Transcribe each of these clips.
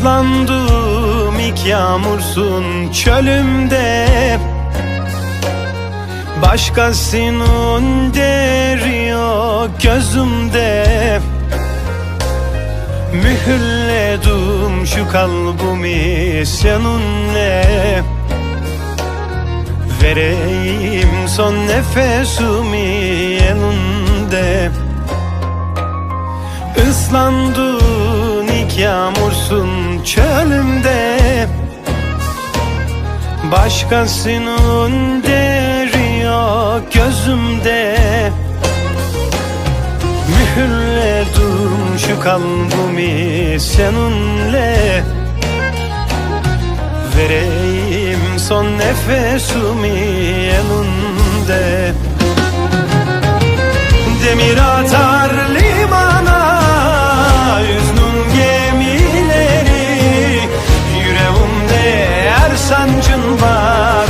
Islandım ilk yağmursun çölümde. Başkasının deri yok gözümde. Mühürledim şu kalbimi seninle. Vereyim son nefesimi elinde. Islandın ilk yağmursun çölümde. Başkasının deri yok gözümde. Mühürledim şu kalbimi seninle. Vereyim son nefesimi elinde. Demir sancın var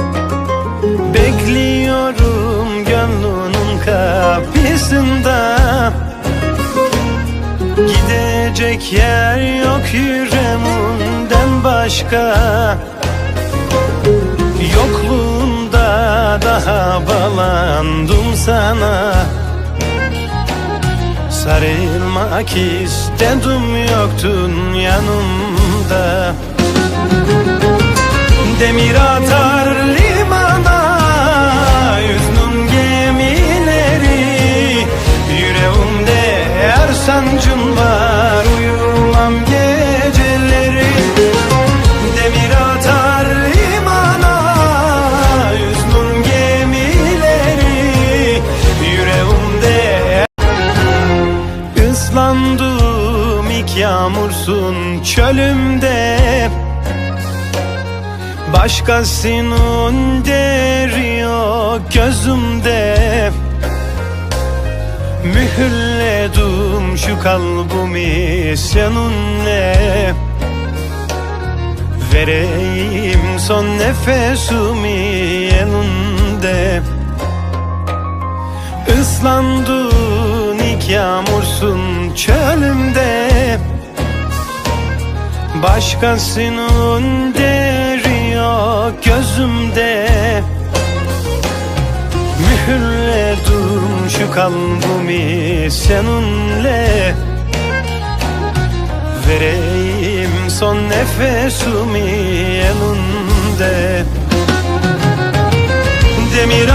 kapısında Gidecek yer yok yüreğimden başka Yokluğunda daha bağlandım sana Sarılmak istedim yoktun yanımda her sancın var Uyumam geceleri. Demir atar limana Yüznün gemileri. Yüreğimde Islandım ilk yağmursun çölümde. Başkasının deri yok gözümde Mühürledim şu kalbimi seninle. Vereyim son nefesimi elinde. Islandın ilk yağmursun çölümde. Başkasının deri yok gözümde şu kalbimi seninle Vereyim son nefesimi elinde. Demir